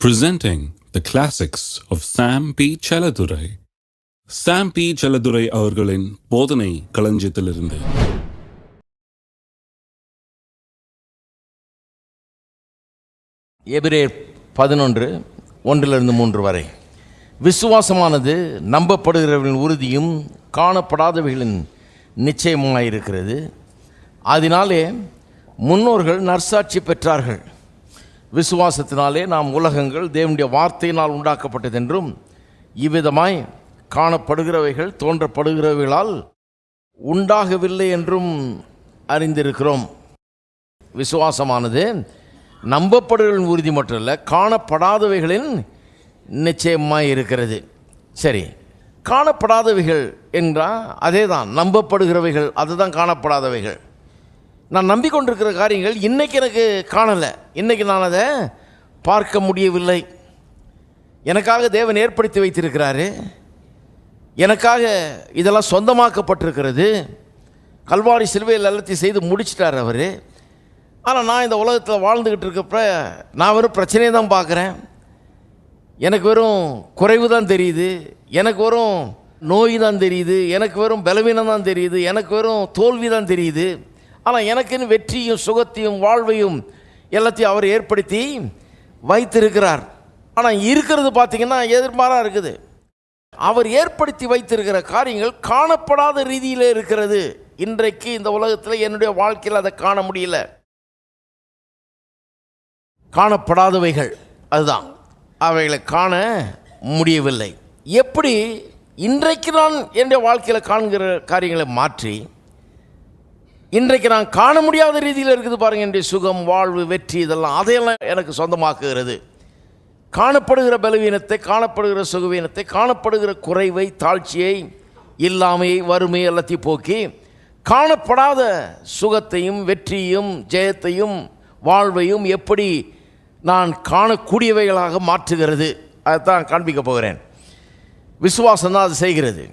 presenting the classics of Sam P. Chaladurai. Sam P. Chaladurai அவர்களின் போதனை களஞ்சியத்திலிருந்து எபிரேர் பதினொன்று ஒன்றிலிருந்து மூன்று வரை விசுவாசமானது நம்பப்படுகிறவர்களின் உறுதியும் காணப்படாதவைகளின் நிச்சயமாயிருக்கிறது அதனாலே முன்னோர்கள் நற்சாட்சி பெற்றார்கள் விசுவாசத்தினாலே நாம் உலகங்கள் தேவனுடைய வார்த்தையினால் உண்டாக்கப்பட்டதென்றும் இவ்விதமாய் காணப்படுகிறவைகள் தோன்றப்படுகிறவைகளால் உண்டாகவில்லை என்றும் அறிந்திருக்கிறோம். விசுவாசமானது நம்பப்படுகளின் உறுதி மட்டும் இல்லை காணப்படாதவைகளின் நிச்சயமாய் இருக்கிறது. சரி காணப்படாதவைகள் என்றால் அதே தான் நம்பப்படுகிறவைகள் அதுதான் காணப்படாதவைகள். நான் நம்பிக்கொண்டிருக்கிற காரியங்கள் இன்றைக்கி எனக்கு காணலை. இன்றைக்கி நான் அதை பார்க்க முடியவில்லை. எனக்காக தேவன் ஏற்படுத்தி வைத்திருக்கிறாரு. எனக்காக இதெல்லாம் சொந்தமாக்கப்பட்டிருக்கிறது. கல்வாரி சிலுவையில் எல்லாத்தையும் செய்து முடிச்சிட்டார் அவர். ஆனால் நான் இந்த உலகத்தில் வாழ்ந்துக்கிட்டு இருக்கப்ப நான் வெறும் பிரச்சனையை தான் பார்க்குறேன். எனக்கு வெறும் குறைவு தான் தெரியுது. எனக்கு வெறும் நோய் தான் தெரியுது. எனக்கு வெறும் பலவீனம் தான் தெரியுது. எனக்கு வெறும் தோல்வி தான் தெரியுது. ஆனால் எனக்குன்னு வெற்றியும் சுகத்தையும் வாழ்வையும் எல்லாத்தையும் அவர் ஏற்படுத்தி வைத்திருக்கிறார். ஆனால் இருக்கிறது பார்த்திங்கன்னா எதிர்மாறாக இருக்குது. அவர் ஏற்படுத்தி வைத்திருக்கிற காரியங்கள் காணப்படாத ரீதியில் இருக்கிறது. இன்றைக்கு இந்த உலகத்தில் என்னுடைய வாழ்க்கையில் அதை காண முடியல. காணப்படாதவைகள் அதுதான். அவைகளை காண முடியவில்லை. எப்படி இன்றைக்கு நான் என்னுடைய வாழ்க்கையில் காண்கிற காரியங்களை மாற்றி இன்றைக்கு நான் காண முடியாத ரீதியில் இருக்குது பாருங்க என்னுடைய சுகம் வாழ்வு வெற்றி இதெல்லாம். அதையெல்லாம் எனக்கு சொந்தமாக்குகிறது. காணப்படுகிற பலவீனத்தை காணப்படுகிற சுகவீனத்தை காணப்படுகிற குறைவை தாழ்ச்சியை இல்லாமையை வறுமை எல்லாத்தையும் போக்கி காணப்படாத சுகத்தையும் வெற்றியும் ஜெயத்தையும் வாழ்வையும் எப்படி நான் காணக்கூடியவைகளாக மாற்றுகிறது அதைத்தான் காண்பிக்க போகிறேன். விசுவாசம் தான் அது செய்கிறது.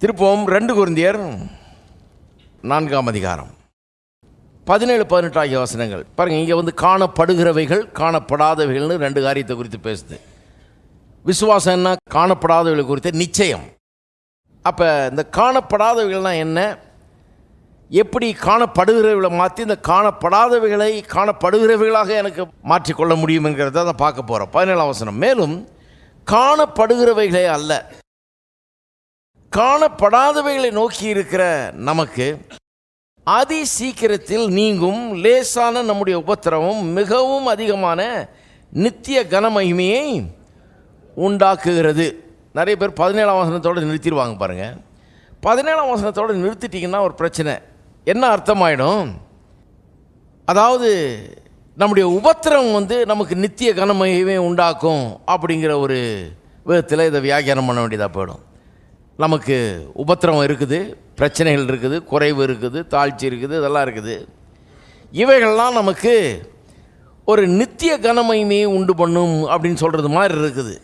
திருப்பவும் ரெண்டு குருந்தியர் நான்காம் அதிகாரம். பதினேழு பதினெட்டு ஆகிய வசனங்கள். பாருங்கள் இங்கே வந்து காணப்படுகிறவைகள் காணப்படாதவைகள்னு ரெண்டு காரியத்தை குறித்து பேசுது. விசுவாசம் என்ன? காணப்படாதவைகள் குறித்த நிச்சயம். அப்போ இந்த காணப்படாதவைகள்னால் என்ன? எப்படி காணப்படுகிறவைகளை மாற்றி இந்த காணப்படாதவைகளை காணப்படுகிறவைகளாக எனக்கு மாற்றிக்கொள்ள முடியுங்கிறத தான் பார்க்க போகிறோம் பதினேழாம் வசனம். மேலும் காணப்படுகிறவைகளே அல்ல. காணப்படாதவைகளை நோக்கி இருக்கிற நமக்கு அதி சீக்கிரத்தில் நீங்கும் லேசான நம்முடைய உபத்திரவம் மிகவும் அதிகமான நித்திய கனமகிமையை உண்டாக்குகிறது. நிறைய பேர் பதினேழாம் வசனத்தோடு நிறுத்திடுவாங்க பாருங்கள் பதினேழாம் வசனத்தோடு நிறுத்திட்டிங்கன்னா ஒரு பிரச்சனை. என்ன அர்த்தமாயிடும்? அதாவது நம்முடைய உபத்திரம் வந்து நமக்கு நித்திய கனமகிமையை உண்டாக்கும் அப்படிங்கிற ஒரு விதத்தில் இதை வியாக்கியானம் பண்ண வேண்டியதாக போயிடும். நமக்கு உபத்திரவம் இருக்குது பிரச்சனைகள் இருக்குது குறைவு இருக்குது தாழ்ச்சி இருக்குது இதெல்லாம் இருக்குது. இவைகள்லாம் நமக்கு ஒரு நித்திய கனமகிமையை உண்டு பண்ணும் அப்படின்னு சொல்கிறது மாதிரி இருக்குது.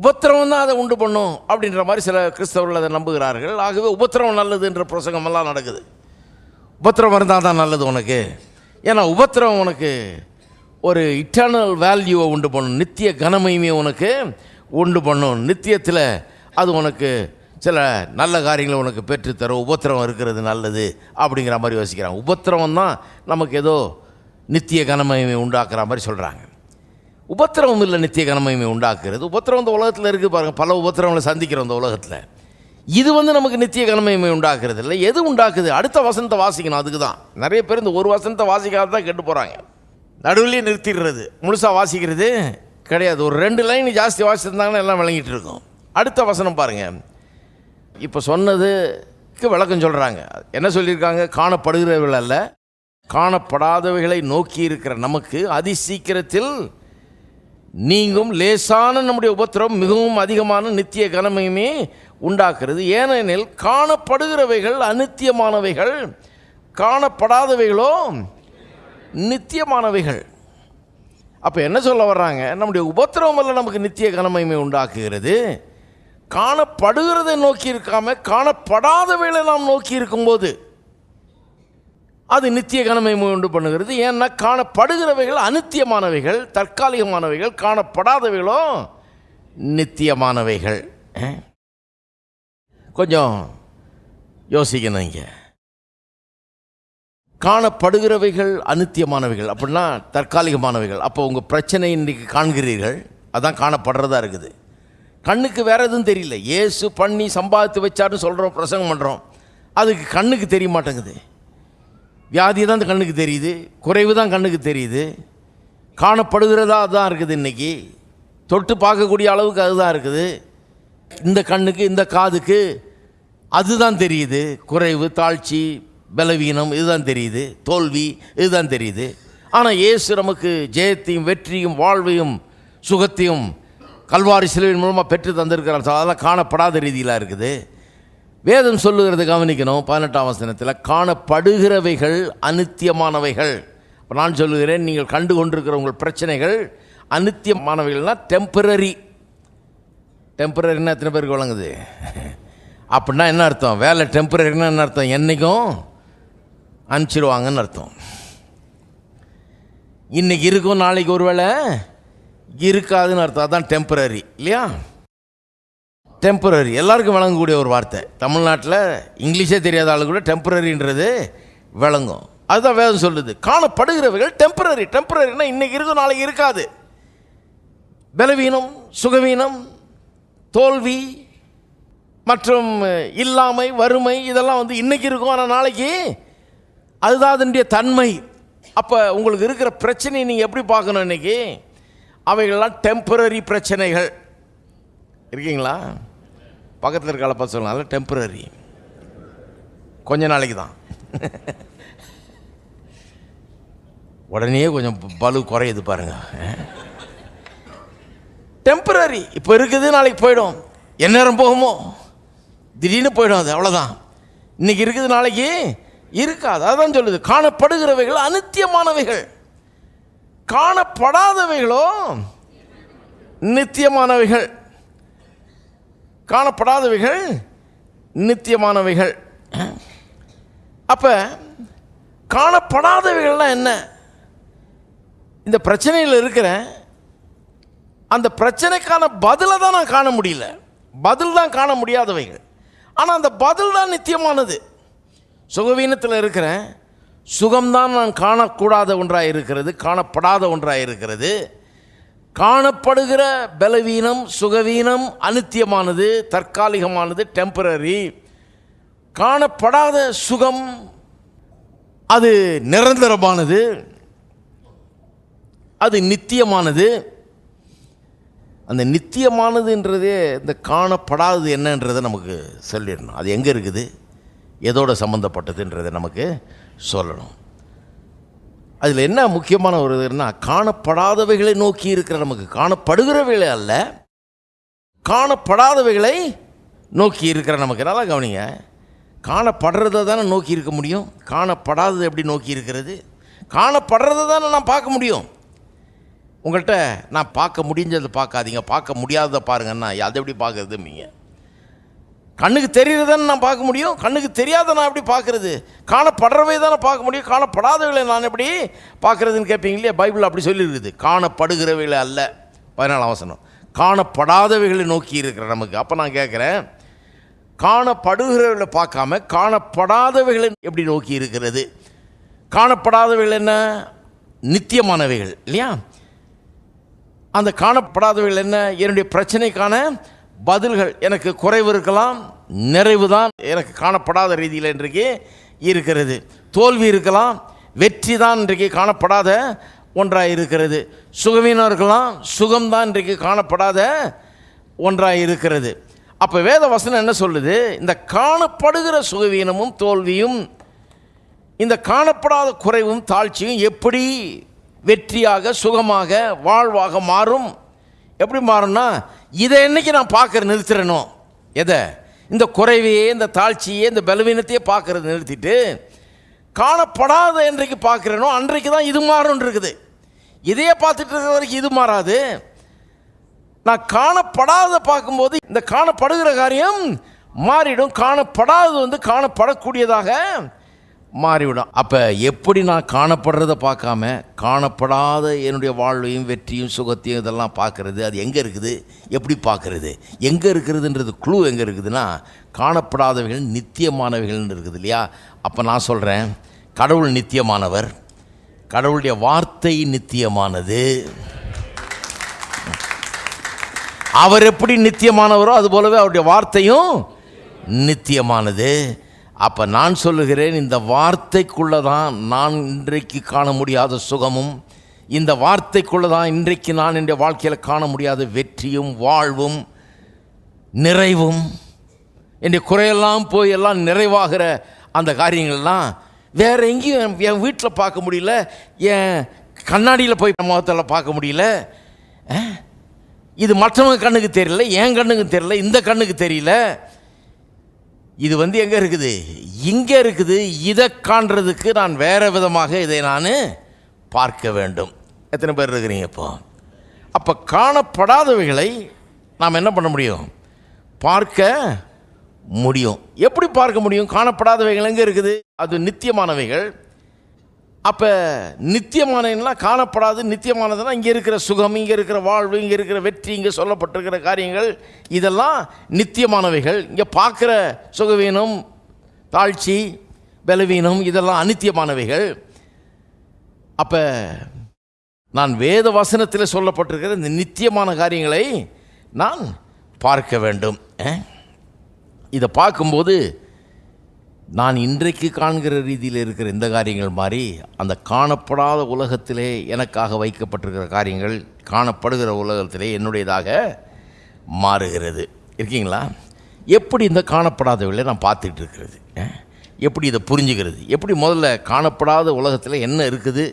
உபத்திரவம் தான் அதை உண்டு பண்ணும் அப்படின்ற மாதிரி சில கிறிஸ்தவர்கள் அதை நம்புகிறார்கள். ஆகவே உபத்திரவம் நல்லதுன்ற பிரசங்கமெல்லாம் நடக்குது. உபத்திரவம் இருந்தால் தான் நல்லது உனக்கு. ஏன்னா உபத்திரவம் உனக்கு ஒரு இட்டர்னல் வேல்யூவை உண்டு பண்ணும். நித்திய கனமகிமையை உனக்கு உண்டு பண்ணும். நித்தியத்தில் அது உனக்கு சில நல்ல காரியங்களை உனக்கு பெற்றுத்தரும் உபத்திரவம் இருக்கிறது நல்லது அப்படிங்கிற மாதிரி யோசிக்கிறாங்க. உபத்திரவம் தான் நமக்கு ஏதோ நித்திய கனமயமை உண்டாக்குற மாதிரி சொல்கிறாங்க உபத்திரவம் இல்லை நித்திய கனமயமை உண்டாக்குறது. உபத்திரவம் இந்த உலகத்தில் இருக்குது பாருங்கள் பல உபத்திரவங்களை சந்திக்கிறோம் இந்த உலகத்தில். இது வந்து நமக்கு நித்திய கனமயமை உண்டாக்குறது இல்லை. எது உண்டாக்குது? அடுத்த வசனத்தை வாசிக்கணும். அதுக்கு தான் நிறைய பேர் இந்த ஒரு வசனத்தை வாசிக்காத தான் கெட்டு போகிறாங்க நடுவுலேயே நிறுத்திடுறது. முழுசாக வாசிக்கிறது கிடையாது. ஒரு ரெண்டு லைன் ஜாஸ்தி வாசிச்சிருந்தாங்கன்னா எல்லாம் விளங்கிட்டு இருக்கும். அடுத்த வசனம் பாருங்கள் இப்போ சொன்னதுக்கு விளக்கம் சொல்கிறாங்க என்ன சொல்லியிருக்காங்க? காணப்படுகிறவர்கள் அல்ல. காணப்படாதவைகளை நோக்கி இருக்கிற நமக்கு அதி சீக்கிரத்தில் நீங்கும் லேசான நம்முடைய உபத்திரம் மிகவும் அதிகமான நித்திய கனமையுமே உண்டாக்குறது. ஏனெனில் காணப்படுகிறவைகள் அநித்தியமானவைகள். காணப்படாதவைகளோ நித்தியமானவைகள். அப்போ என்ன சொல்ல வர்றாங்க? நம்முடைய உபத்திரவம் அல்ல நமக்கு நித்திய கனமையுமே உண்டாக்குகிறது. காணப்படுகிறதை நோக்கி இருக்காம காணப்படாதவைகளை நாம் நோக்கி இருக்கும்போது அது நித்திய கனமை உண்டு பண்ணுகிறது. ஏன்னா காணப்படுகிறவைகள் அநித்தியமானவைகள் தற்காலிகமானவைகள் காணப்படாதவைகளோ நித்தியமானவைகள். கொஞ்சம் யோசிக்கணும் இங்கே. காணப்படுகிறவைகள் அநித்தியமானவைகள் அப்படின்னா தற்காலிகமானவைகள். அப்போ உங்கள் பிரச்சனை இன்றைக்கி காண்கிறீர்கள் அதான் காணப்படுறதா இருக்குது. கண்ணுக்கு வேற எதுவும் தெரியல. ஏசு பண்ணி சம்பாதித்து வச்சாருன்னு சொல்கிறோம் பிரசங்கம் பண்ணுறோம் அதுக்கு கண்ணுக்கு தெரிய மாட்டேங்குது. வியாதி தான் அந்த கண்ணுக்கு தெரியுது. குறைவு தான் கண்ணுக்கு தெரியுது. காணப்படுகிறதா அதுதான் இருக்குது இன்றைக்கி தொட்டு பார்க்கக்கூடிய அளவுக்கு அதுதான் இருக்குது. இந்த கண்ணுக்கு இந்த காதுக்கு அதுதான் தெரியுது. குறைவு தாழ்ச்சி பலவீனம் இதுதான் தெரியுது. தோல்வி இதுதான் தெரியுது. ஆனால் இயேசு நமக்கு ஜெயத்தையும் வெற்றியும் வாழ்வையும் சுகத்தையும் கல்வாரி சிலுவின் மூலமாக பெற்று தந்திருக்கிறார். அதெல்லாம் காணப்படாத ரீதியில் இருக்குது. வேதம் சொல்லுகிறது கவனிக்கணும் பதினெட்டாம் வசனத்தில். காணப்படுகிறவைகள் அனித்தியமானவைகள் இப்போ நான் சொல்லுகிறேன் நீங்கள் கண்டு கொண்டிருக்கிற உங்கள் பிரச்சனைகள் அநித்தியமானவைகள்னா டெம்பரரி டெம்பரரின்னா எத்தனை பேருக்கு வழங்குது? அப்படின்னா என்ன அர்த்தம்? வேலை டெம்பரரினா என்ன அர்த்தம்? என்றைக்கும் அனுப்பிச்சிடுவாங்கன்னு அர்த்தம். இன்னைக்கு இருக்கும் நாளைக்கு ஒருவேளை இருக்காதுன்னு அர்த்தம். அதான் டெம்பரரி இல்லையா? டெம்பரரி எல்லாருக்கும் விளங்கக்கூடிய ஒரு வார்த்தை. தமிழ்நாட்டில் இங்கிலீஷே தெரியாத ஆளு கூட டெம்பரரின்றது விளங்கும். அதுதான் வேதம் சொல்லுது. காணப்படுகிறவைகள் டெம்பரரி டெம்பரரினா இன்னைக்கு இருக்கும் நாளைக்கு இருக்காது. பலவீனம் சுகவீனம் தோல்வி மற்றும் இல்லாமை வறுமை இதெல்லாம் வந்து இன்னைக்கு இருக்கும். ஆனால் நாளைக்கு அதுதான் அதனுடைய தன்மை. அப்போ உங்களுக்கு இருக்கிற பிரச்சனையை நீங்கள் எப்படி பார்க்கணும் இன்றைக்கி அவைகள்லாம் டெம்பரரி பிரச்சனைகள். இருக்கீங்களா? பக்கத்தில் இருக்க ஆளை பார்த்து சொல்லலாம் டெம்பரரி கொஞ்ச நாளைக்கு தான். உடனே கொஞ்சம் பலு குறையுது பாருங்க. டெம்பரரி இப்போ இருக்குது நாளைக்கு போயிடும். எந்நேரம் போகுமோ? திடீர்னு போயிடும் அது அவ்வளோதான் இன்னைக்கு இருக்குது நாளைக்கு இருக்காது. அதான் சொல்லுது. காணப்படுகிறவைகள் அனித்தியமானவைகள். காணப்படாதவைகளோ நித்தியமானவைகள். காணப்படாதவைகள் நித்தியமானவைகள். அப்போ காணப்படாதவைகள்னா என்ன? இந்த பிரச்சனையில் இருக்கிற அந்த பிரச்சனைக்கான பதிலை தான் நான் காண முடியல. பதில் தான் காண முடியாதவைகள். ஆனால் அந்த பதில் தான் நித்தியமானது. சுகவீனத்தில் இருக்கிறேன் சுகம்தான் நான் காணக்கூடாத ஒன்றாக இருக்கிறது காணப்படாத ஒன்றாக இருக்கிறது காணப்படுகிற பலவீனம் சுகவீனம் அனித்தியமானது தற்காலிகமானது டெம்பரரி காணப்படாத சுகம் அது நிரந்தரமானது. அது நித்தியமானது. அந்த நித்தியமானதுன்றதே இந்த காணப்படாதது என்னன்றதை நமக்கு சொல்லிடணும். அது எங்கே இருக்குது? எதோட சம்மந்தப்பட்டதுன்றதை நமக்கு சொல்லணும். அதில் என்ன முக்கியமான ஒரு இதுன்னா காணப்படாதவைகளை நோக்கி இருக்கிற நமக்கு காணப்படுகிறவைகளை அல்ல காணப்படாதவைகளை நோக்கி இருக்கிற நமக்கு. நல்லா கவனிங்க. காணப்படுறதை தானே நோக்கி இருக்க முடியும்? காணப்படாதது எப்படி நோக்கி இருக்கிறது? காணப்படுறதை தானே நான் பார்க்க முடியும்? உங்கள்கிட்ட நான் பார்க்க முடிஞ்சதை பார்க்காதீங்க. பார்க்க முடியாததை பாருங்கன்னா அதை எப்படி பார்க்கறது கண்ணுக்கு தெரிகிறதானே நான் பார்க்க முடியும். கண்ணுக்கு தெரியாத நான் எப்படி பார்க்குறது? காணப்படுறவை தானே பார்க்க முடியும். காணப்படாதவைகளை நான் எப்படி பார்க்குறதுன்னு கேட்பீங்க இல்லையா? பைபிள் அப்படி சொல்லியிருக்குது. காணப்படுகிறவைகளை அல்ல. பதினாலாம் அவசரம் காணப்படாதவைகளை நோக்கி இருக்கிற நமக்கு. அப்போ நான் கேட்குறேன் காணப்படுகிறவர்களை பார்க்காம காணப்படாதவைகளை எப்படி நோக்கி இருக்கிறது? காணப்படாதவைகள் என்ன? நித்தியமானவைகள் இல்லையா? அந்த காணப்படாதவைகள் என்ன? என்னுடைய பிரச்சனைக்கான பதில்கள் எனக்கு குறைவு இருக்கலாம் நிறைவு தான் எனக்கு காணப்படாத ரீதியில் இன்றைக்கு இருக்கிறது. தோல்வி இருக்கலாம் வெற்றி தான் இன்றைக்கு காணப்படாத ஒன்றாக இருக்கிறது. சுகவீனம் இருக்கலாம் சுகம்தான் இன்றைக்கு காணப்படாத ஒன்றாக இருக்கிறது. அப்போ வேத வசனம் என்ன சொல்லுது? இந்த காணப்படுகிற சுகவீனமும் தோல்வியும் இந்த காணப்படாத குறைவும் தாழ்ச்சியும் எப்படி வெற்றியாக சுகமாக வாழ்வாக மாறும்? எப்படி மாறும்னா இதை என்னைக்கு நான் பார்க்கற நிறுத்துறனோ? எதை? இந்த குறைவையே இந்த தாழ்ச்சியே இந்த பலவீனத்தையே பார்க்கறது நிறுத்திட்டு காணப்படாத என்றைக்கு பார்க்குறேனோ அன்றைக்கு தான் இது மாறும்னு இருக்குது. இதையே பார்த்துட்டு இருக்கிற வரைக்கும் இது மாறாது. நான் காணப்படாத பார்க்கும்போது இந்த காணப்படுகிற காரியம் மாறிடும். காணப்படாதது வந்து காணப்படக்கூடியதாக மாறிவிடும். அப்போ எப்படி நான் காணப்படுறத பார்க்காம காணப்படாத என்னுடைய வாழ்வையும் வெற்றியும் சுகத்தையும் இதெல்லாம் பார்க்கறது அது எங்கே இருக்குது? எப்படி பார்க்குறது? எங்கே இருக்கிறதுன்றது குழு எங்கே இருக்குதுன்னா காணப்படாதவைகள் நித்தியமானவைகள்னு இருக்குது இல்லையா? அப்போ நான் சொல்கிறேன் கடவுள் நித்தியமானவர் கடவுளுடைய வார்த்தை நித்தியமானது. அவர் எப்படி நித்தியமானவரோ அது போலவே அவருடைய வார்த்தையும் நித்தியமானது. அப்போ நான் சொல்லுகிறேன் இந்த வார்த்தைக்குள்ளே தான் நான் இன்றைக்கு காண முடியாத சுகமும் இந்த வார்த்தைக்குள்ளே தான் இன்றைக்கு நான் என்னுடைய வாழ்க்கையில் காண முடியாத வெற்றியும் வாழ்வும் நிறைவும். என்னுடைய குறையெல்லாம் போய் எல்லாம் நிறைவாகிற அந்த காரியங்கள்லாம் வேற எங்கேயும் என் வீட்டில் பார்க்க முடியல என் கண்ணாடியில் போய் முகத்தில் பார்க்க முடியல. இது மற்றவங்க கண்ணுக்கு தெரியல என் கண்ணுக்கு தெரியல இந்த கண்ணுக்கு தெரியல. இது வந்து எங்கே இருக்குது? இங்கே இருக்குது. இதை காண்றதுக்கு நான் வேறு விதமாக இதை நான் பார்க்க வேண்டும். எத்தனை பேர் இருக்கிறீங்க இப்போ? அப்போ காணப்படாதவைகளை நாம் என்ன பண்ண முடியும்? பார்க்க முடியும். எப்படி பார்க்க முடியும்? காணப்படாதவைகள் எங்கே இருக்குது? அது நித்தியமானவைகள். அப்போ நித்தியமானதுலாம் காணப்படாது நித்தியமானதுன்னா இங்கே இருக்கிற சுகம் இங்கே இருக்கிற வாழ்வு இங்கே இருக்கிற வெற்றி இங்கே சொல்லப்பட்டிருக்கிற காரியங்கள் இதெல்லாம் நித்தியமானவைகள். இங்கே பார்க்குற சுகவீனம் தாழ்ச்சி பலவீனம் இதெல்லாம் அநித்தியமானவைகள். அப்போ நான் வேத வசனத்தில் சொல்லப்பட்டிருக்கிற இந்த நித்தியமான காரியங்களை நான் பார்க்க வேண்டும் இதை பார்க்கும்போது நான் இன்றைக்கு காண்கிற ரீதியில் இருக்கிற இந்த காரியங்கள் மாதிரி அந்த காணப்படாத உலகத்திலே எனக்காக வைக்கப்பட்டிருக்கிற காரியங்கள் காணப்படுகிற உலகத்திலே என்னுடையதாக மாறுகிறது. இருக்கீங்களா? எப்படி இந்த காணப்படாதவர்களை நான் பார்த்துட்டு இருக்கிறது எப்படி இதை புரிஞ்சுக்கிறது? எப்படி முதல்ல காணப்படாத உலகத்தில் என்ன இருக்குது?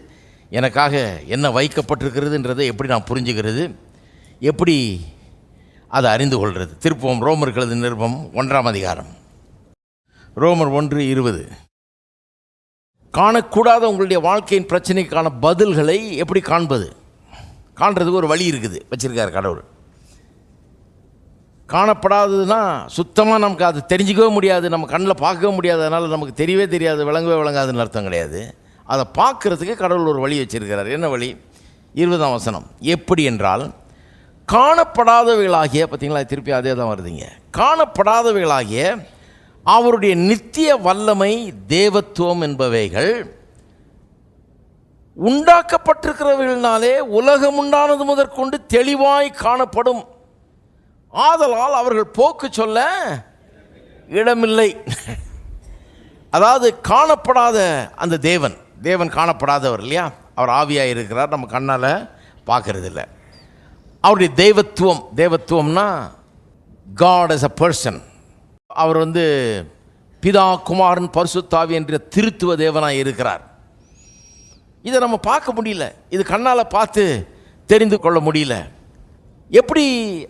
எனக்காக என்ன வைக்கப்பட்டிருக்கிறதுன்றதை எப்படி நான் புரிஞ்சுக்கிறது? எப்படி அதை அறிந்து கொள்வது திருப்பம் ரோமர்களது நிருபம் ஒன்றாம் அதிகாரம். ரோமர் ஒன்று இருபது. காணக்கூடாத உங்களுடைய வாழ்க்கையின் பிரச்சனைக்கான பதில்களை எப்படி காண்பது? காண்றதுக்கு ஒரு வழி இருக்குது வச்சுருக்கார் கடவுள். காணப்படாததுன்னா சுத்தமாக நமக்கு அது தெரிஞ்சிக்கவே முடியாது நம்ம கண்ணில் பார்க்கவே முடியாது அதனால் நமக்கு தெரியவே தெரியாது விளங்கவே விளங்காதுன்னு அர்த்தம் கிடையாது. அதை பார்க்குறதுக்கு கடவுள் ஒரு வழி வச்சுருக்கிறார். என்ன வழி? இருபதாம் வசனம். எப்படி என்றால் காணப்படாதவைகளாகிய பார்த்தீங்களா திருப்பி அதே தான் வருதுங்க. காணப்படாதவைகளாகிய அவருடைய நித்திய வல்லமை தேவத்துவம் என்பவைகள் உண்டாக்கப்பட்டிருக்கிறவர்களினாலே உலகம் உண்டானது முதற்கொண்டு தெளிவாய் காணப்படும். ஆதலால் அவர்கள் போக்கு சொல்ல இடமில்லை. அதாவது காணப்படாத அந்த தேவன் தேவன் காணப்படாதவர் இல்லையா? அவர் ஆவியாக இருக்கிறார் நம்ம கண்ணால் பார்க்கறது இல்லை அவருடைய தெய்வத்துவம் தெய்வத்துவம்னா காட் எஸ் அ பர்சன் அவர் வந்து பிதா குமாரன் பரிசுத்தாவி என்ற திருத்துவ தேவனாக இருக்கிறார். இதை நம்ம பார்க்க முடியல. இது கண்ணால் பார்த்து தெரிந்து கொள்ள முடியல. எப்படி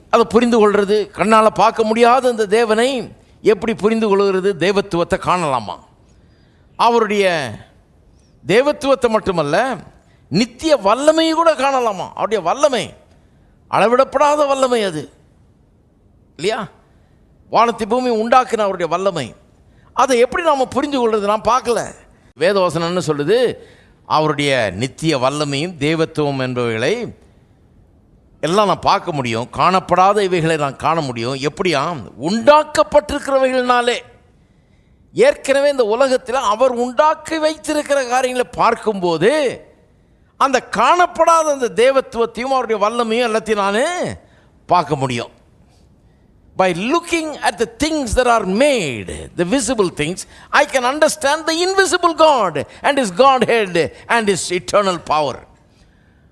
அதை புரிந்து கொள்வது கண்ணால் பார்க்க முடியாத அந்த தேவனை எப்படி புரிந்து கொள்கிறது? தெய்வத்துவத்தை காணலாமா? அவருடைய தேவத்துவத்தை மட்டுமல்ல நித்திய வல்லமையை கூட காணலாமா? அவருடைய வல்லமை அளவிடப்படாத வல்லமை அது. இல்லையா? வானத்தை பூமி உண்டாக்குன அவருடைய வல்லமை. அதை எப்படி நாம் புரிந்து கொள்வது நான் பார்க்கல. வேதவசனம்னு சொல்லுது அவருடைய நித்திய வல்லமையும் தேவத்துவம் என்பவைகளை எல்லாம் நான் பார்க்க முடியும். காணப்படாத இவைகளை நான் காண முடியும். எப்படியாம்? உண்டாக்கப்பட்டிருக்கிறவைகள்னாலே. ஏற்கனவே இந்த உலகத்தில் அவர் உண்டாக்கி வைத்திருக்கிற காரியங்களை பார்க்கும்போது அந்த காணப்படாத அந்த தேவத்துவத்தையும் அவருடைய வல்லமையும் எல்லாத்தையும் நான் பார்க்க முடியும். By looking at the things that are made, the visible things, I can understand the invisible God and His Godhead and His eternal power.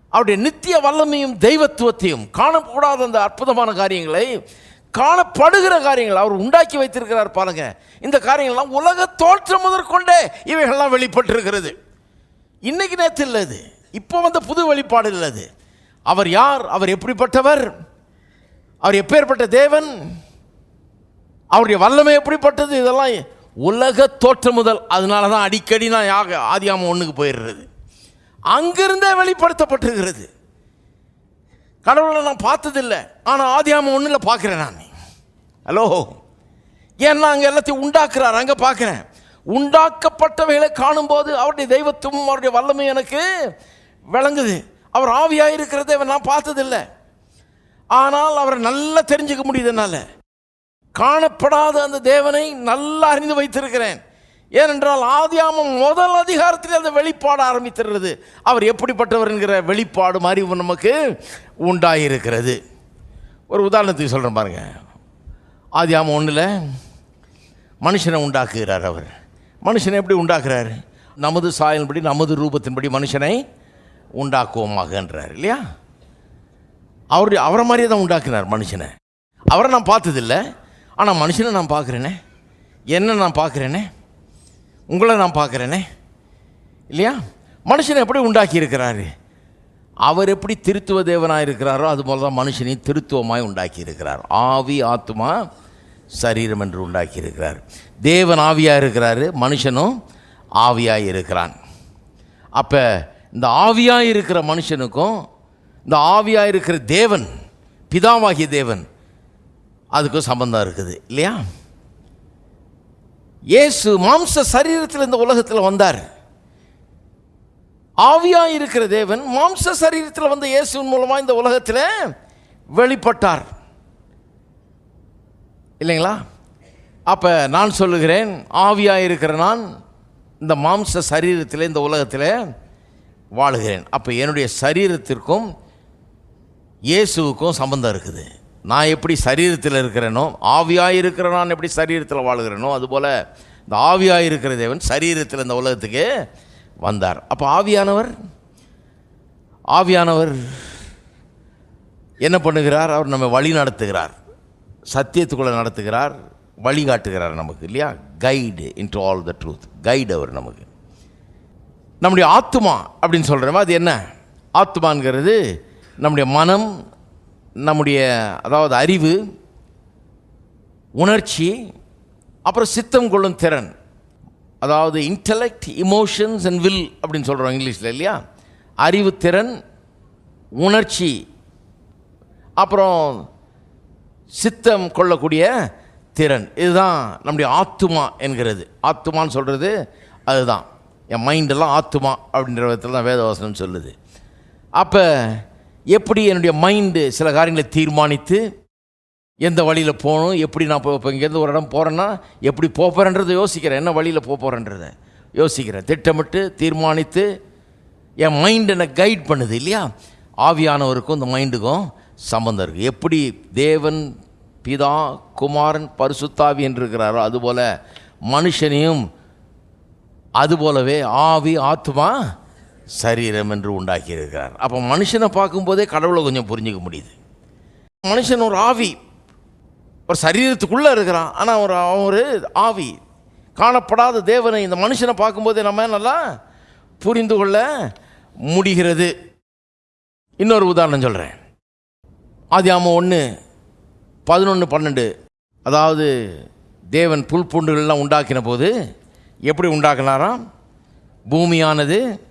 அவருடைய நித்திய வல்லமையும் தெய்வத்துவத்தையும் காணக்கூடாத அந்த அற்புதமான காரியங்களை காணப்படுகிற காரியங்கள் அவர் உண்டாக்கி வைத்திருக்கிறார் பாருங்க. இந்த காரியங்கள்லாம் உலக தோற்றம் முதற்கொண்டே இவைகள்லாம் வெளிப்பட்டிருக்கிறது. இன்னைக்கு நேற்று இல்லை இது. இப்போ வந்த புது வெளிப்பாடு இல்லை அவர் யார்? அவர் எப்படிப்பட்டவர்? அவர் எப்பேற்பட்ட தேவன் அவருடைய வல்லமை எப்படிப்பட்டது இதெல்லாம் உலக தோற்றம் முதல் அதனால தான் அடிக்கடி நான் யாக ஆதியாமம் ஒன்றுக்கு போயிடுறது. அங்கிருந்தே வெளிப்படுத்தப்பட்டிருக்கிறது. கடவுளை நான் பார்த்ததில்லை. ஆனால் ஆதியாமம் ஒன்றில் பார்க்குறேன் நான். ஹலோ? ஏன்னா அங்கே எல்லாத்தையும் உண்டாக்குறார். அங்கே பார்க்குறேன். உண்டாக்கப்பட்டவைகளை காணும்போது அவருடைய தெய்வத்தும் அவருடைய வல்லமை எனக்கு விளங்குது. அவர் ஆவியாக இருக்கிறத நான் பார்த்ததில்லை. ஆனால் அவரை நல்லா தெரிஞ்சுக்க முடியுது என்னால். காணப்படாத அந்த தேவனை நல்லா அறிந்து வைத்திருக்கிறேன். ஏனென்றால் ஆதியாமம் முதல் அதிகாரத்தில் அந்த வெளிப்பாடு ஆரம்பித்திருக்கிறது. அவர் எப்படிப்பட்டவர் என்கிற வெளிப்பாடு அறிவு நமக்கு உண்டாயிருக்கிறது. ஒரு உதாரணத்துக்கு சொல்கிறேன் பாருங்க. ஆதியாமம் ஒன்றில் மனுஷனை உண்டாக்குகிறார் அவர். மனுஷனை எப்படி உண்டாக்குறார்? நமது சாயலின்படி நமது ரூபத்தின்படி மனுஷனை உண்டாக்குவோமாகன்றார் இல்லையா? அவருடைய அவரை மாதிரியே தான் உண்டாக்குனார் மனுஷனை. அவரை நான் பார்த்ததில்லை. ஆனால் மனுஷனை நான் பார்க்குறேனே. என்ன நான் பார்க்குறேனே? உங்களை நான் பார்க்குறேனே? இல்லையா? மனுஷனை எப்படி உண்டாக்கி இருக்கிறாரு அவர் எப்படி திருத்துவ தேவனாக இருக்கிறாரோ அது போல தான் மனுஷனையும் திருத்துவமாய் உண்டாக்கி இருக்கிறார் ஆவி ஆத்மா சரீரம் என்று உண்டாக்கி இருக்கிறார் தேவன் ஆவியாக இருக்கிறாரு மனுஷனும் ஆவியாக இருக்கிறான். அப்போ இந்த ஆவியாக இருக்கிற மனுஷனுக்கும் இந்த ஆவியாக இருக்கிற தேவன் பிதாவாகிய தேவன் அதுக்கும் சம்பந்தம் இருக்குது இல்லையா? இயேசு மாம்ச சரீரத்தில் இந்த உலகத்தில் வந்தார். ஆவியாக இருக்கிற தேவன் மாம்ச சரீரத்தில் வந்த இயேசுவின் மூலமாக இந்த உலகத்தில் வெளிப்பட்டார். இல்லைங்களா? அப்போ நான் சொல்லுகிறேன் ஆவியாக இருக்கிற நான் இந்த மாம்ச சரீரத்தில் இந்த உலகத்தில் வாழுகிறேன். அப்போ என்னுடைய சரீரத்திற்கும் இயேசுவுக்கும் சம்பந்தம் இருக்குது. நான் எப்படி சரீரத்தில் இருக்கிறேனோ ஆவியாக இருக்கிற நான் எப்படி சரீரத்தில் வாழுகிறேனோ அதுபோல் இந்த ஆவியாக இருக்கிற தேவன் சரீரத்தில் இந்த உலகத்துக்கு வந்தார். அப்போ ஆவியானவர்? ஆவியானவர் என்ன பண்ணுகிறார்? அவர் நம்ம வழி நடத்துகிறார். சத்தியத்துக்குள்ளே நடத்துகிறார் வழிகாட்டுகிறார் நமக்கு இல்லையா? Guide into all the truth guide அவர் நமக்கு. நம்முடைய ஆத்மா அப்படின்னு சொல்கிறோமா அது என்ன? ஆத்மாங்கிறது நம்முடைய மனம் நம்முடைய அதாவது அறிவு உணர்ச்சி அப்புறம் சித்தம் கொள்ளும் திறன். அதாவது இன்டலெக்ட் இமோஷன்ஸ் அண்ட் வில் அப்படின்னு சொல்கிறோம் இங்கிலீஷில் இல்லையா? அறிவு திறன் உணர்ச்சி அப்புறம் சித்தம் கொள்ளக்கூடிய திறன். இதுதான் நம்முடைய ஆத்துமா என்கிறது. ஆத்துமான்னு சொல்கிறது அதுதான். என் மைண்டெல்லாம் ஆத்துமா அப்படின்ற விதத்தில் தான் வேதவாசனம் சொல்லுது. அப்போ எப்படி என்னுடைய மைண்டு சில காரியங்களை தீர்மானித்து எந்த வழியில் போகணும் எப்படி நான் இப்போ இப்போ இங்கேருந்து ஒரு இடம் போகிறேன்னா எப்படி போகிறேன்றதை யோசிக்கிறேன். என்ன வழியில் போக போகிறேன்றதை யோசிக்கிறேன். திட்டமிட்டு தீர்மானித்து என் மைண்ட் என்னை கைட் பண்ணுது இல்லையா? ஆவியானவருக்கும் இந்த மைண்டுக்கும் சம்மந்தம் இருக்குது எப்படி தேவன் பிதா குமாரன் பரிசுத்தாவி என்று இருக்கிறாரோ அதுபோல் மனுஷனையும் அதுபோலவே ஆவி ஆத்மா சரீரம் என்று உண்டாக்கி இருக்கிறார் அப்போ மனுஷனை பார்க்கும்போதே கடவுளை கொஞ்சம் புரிஞ்சிக்க முடியுது. மனுஷன் ஒரு ஆவி. ஒரு சரீரத்துக்குள்ளே இருக்கிறான். ஆனால் ஒரு அவன் ஒரு ஆவி. காணப்படாத தேவனை இந்த மனுஷனை பார்க்கும்போதே நம்ம நல்லா புரிந்து கொள்ள முடிகிறது. இன்னொரு உதாரணம் சொல்கிறேன் ஆதியாமம் ஒன்று பதினொன்று பன்னெண்டு. அதாவது தேவன் புல் பூண்டுகள்லாம் உண்டாக்கின போது எப்படி உண்டாக்கினாராம்? பூமியானது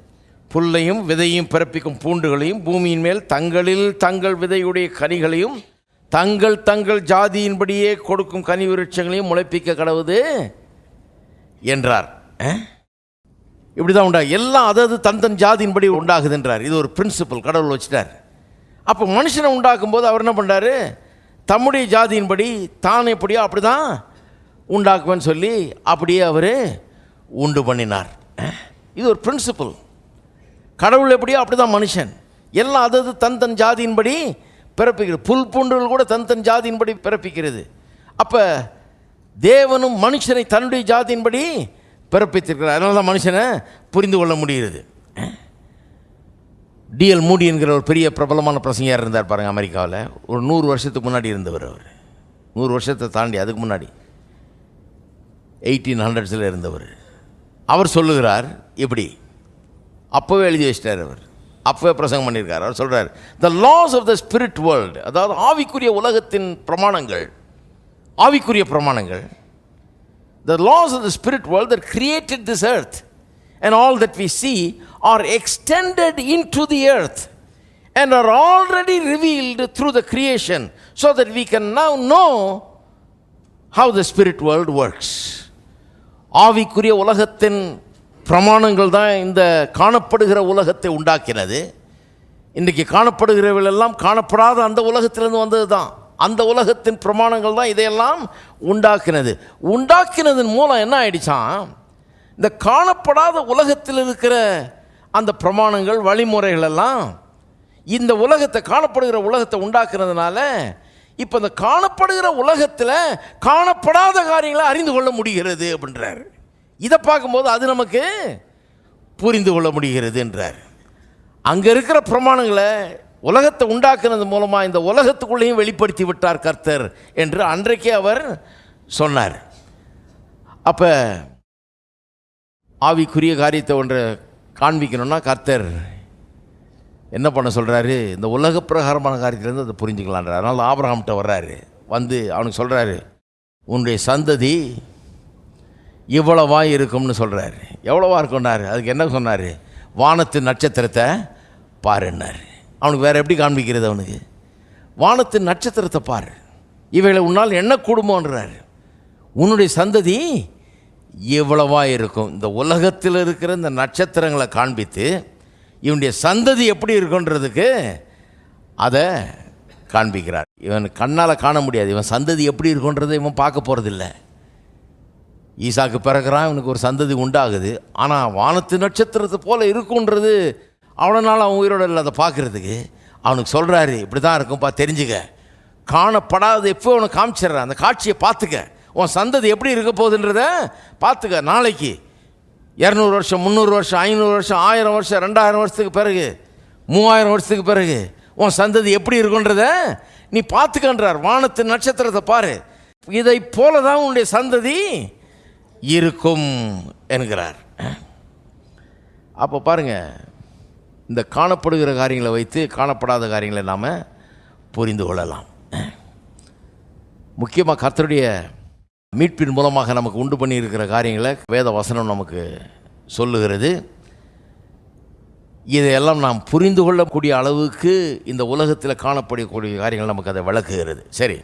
புல்லையும் விதையும் பிறப்பிக்கும் பூண்டுகளையும் பூமியின் மேல் தங்களில் தங்கள் விதையுடைய கனிகளையும் தங்கள் தங்கள் ஜாதியின்படியே கொடுக்கும் கனி விருட்சங்களையும் முளைப்பிக்க கடவுது என்றார். இப்படி தான் உண்டா? எல்லாம் அதாவது தந்தன் ஜாதியின்படி உண்டாகுது என்றார். இது ஒரு பிரின்சிபல் கடவுள் வச்சுட்டார். அப்போ மனுஷனை உண்டாக்கும் போது அவர் என்ன பண்ணுறாரு தம்முடைய ஜாதியின்படி தான் எப்படியோ அப்படி தான் உண்டாக்குவேன்னு சொல்லி அப்படியே அவர் உண்டு பண்ணினார். இது ஒரு பிரின்சிபல் கடவுள் எப்படியோ அப்படி தான் மனுஷன். எல்லாம் அதது தன் தன் ஜாதியின்படி பிறப்பிக்கிறது. புல் பூண்டுகள் கூட தன் தன் ஜாதியின்படி பிறப்பிக்கிறது. அப்போ தேவனும் மனுஷனை தன்னுடைய ஜாதியின்படி பிறப்பித்திருக்கிறார். அதனால தான் மனுஷனை புரிந்து கொள்ள முடிகிறது. டிஎல் மூடி என்கிற ஒரு பெரிய பிரபலமான பிரசங்கியார் இருந்தார் பாருங்கள் அமெரிக்காவில். ஒரு நூறு வருஷத்துக்கு முன்னாடி இருந்தவர் அவர். நூறு வருஷத்தை தாண்டி அதுக்கு முன்னாடி. எயிட்டீன் ஹண்ட்ரட்ஸில் இருந்தவர். அவர் சொல்லுகிறார் இப்படி அப்போவே எழுதி வச்சிட்டார் அவர் அப்போவே பிரசங்கம் பண்ணியிருக்கார் அவர் சொல்கிறார் the laws of the spirit world அதாவது ஆவிக்குரிய உலகத்தின் பிரமாணங்கள் ஆவிக்குரிய பிரமாணங்கள் the laws of the spirit world that created this earth and all that we see are extended into the earth and are already revealed through the creation so that we can now know how the spirit world works ஆவிக்குரிய உலகத்தின் பிரமாணங்கள் தான் இந்த காணப்படுகிற உலகத்தை உண்டாக்கினது. இன்றைக்கி காணப்படுகிறவர்கள் எல்லாம் காணப்படாத அந்த உலகத்திலிருந்து வந்தது தான் அந்த உலகத்தின் பிரமாணங்கள் தான் இதையெல்லாம் உண்டாக்கினது. உண்டாக்கினதன் மூலம் என்ன ஆயிடுச்சான் இந்த காணப்படாத உலகத்தில் இருக்கிற அந்த பிரமாணங்கள் வழிமுறைகள் எல்லாம் இந்த உலகத்தை காணப்படுகிற உலகத்தை உண்டாக்குறதுனால இப்போ இந்த காணப்படுகிற உலகத்தில் காணப்படாத காரியங்களை அறிந்து கொள்ள முடிகிறது அப்படின்றார். இதை பார்க்கும்போது அது நமக்கு புரிந்து கொள்ள முடிகிறது என்றார். அங்கே இருக்கிற பிரமாணங்களை உலகத்தை உண்டாக்குனது மூலமாக இந்த உலகத்துக்குள்ளேயும் வெளிப்படுத்தி விட்டார் கர்த்தர் என்று அன்றைக்கே அவர் சொன்னார். அப்போ ஆவிக்குரிய காரியத்தை ஒன்றை காண்பிக்கணும்னா கர்த்தர் என்ன பண்ண சொல்கிறாரு இந்த உலக பிரகாரமான காரியத்திலேருந்து அதை புரிஞ்சுக்கலான்றார் அதனால் ஆபரகம்கிட்ட வர்றாரு. வந்து அவனுக்கு சொல்கிறாரு உன்னுடைய சந்ததி இவ்வளவா இருக்கும்னு சொல்கிறாரு எவ்வளவா இருக்கும்னாரு? அதுக்கு என்ன சொன்னார்? வானத்து நட்சத்திரத்தை பாருன்னார் அவனுக்கு வேறு எப்படி காண்பிக்கிறது அவனுக்கு? வானத்து நட்சத்திரத்தை பாரு. இவைகளை உன்னால் என்ன குடும்பம்ன்றார் உன்னுடைய சந்ததி இவ்வளவாக இருக்கும். இந்த உலகத்தில் இருக்கிற இந்த நட்சத்திரங்களை காண்பித்து இவனுடைய சந்ததி எப்படி இருக்குன்றதுக்கு அதை காண்பிக்கிறார். இவன் கண்ணால் காண முடியாது. இவன் சந்ததி எப்படி இருக்குன்றதை இவன் பார்க்க போகிறதில்ல ஈசாக்கு பிறகுறான் இவனுக்கு ஒரு சந்ததி உண்டாகுது. ஆனால் வானத்து நட்சத்திரத்தை போல் இருக்குன்றது அவ்வளோ நாள் அவன் உயிரோட இல்லை அதை பார்க்குறதுக்கு. அவனுக்கு சொல்கிறாரு இப்படி தான் இருக்கும்ப்பா தெரிஞ்சுக்க. காணப்படாத எப்போ அவனுக்கு காமிச்சிடுறேன் அந்த காட்சியை பார்த்துக்க. உன் சந்ததி எப்படி இருக்க போகுதுன்றத பார்த்துக்க. நாளைக்கு இரநூறு வருஷம் முந்நூறு வருஷம் ஐநூறு வருஷம் ஆயிரம் வருஷம் ரெண்டாயிரம் வருஷத்துக்கு பிறகு மூவாயிரம் வருஷத்துக்கு பிறகு உன் சந்ததி எப்படி இருக்குன்றத நீ பார்த்துக்கன்றார். வானத்து நட்சத்திரத்தை பாரு. இதை போல தான் உன்னுடைய சந்ததி இருக்கும் என்கிறார். அப்போ பாருங்க இந்த காணப்படுகிற காரியங்களை வைத்து காணப்படாத காரியங்களை நாம் புரிந்து கொள்ளலாம். முக்கியமாக கர்த்தருடைய மீட்பின் மூலமாக நமக்கு உண்டு பண்ணியிருக்கிற காரியங்களை வேத வசனம் நமக்கு சொல்லுகிறது. இதையெல்லாம் நாம் புரிந்து கொள்ளக்கூடிய அளவுக்கு இந்த உலகத்தில் காணப்படக்கூடிய காரியங்கள் நமக்கு அதை விளக்குகிறது. சரி.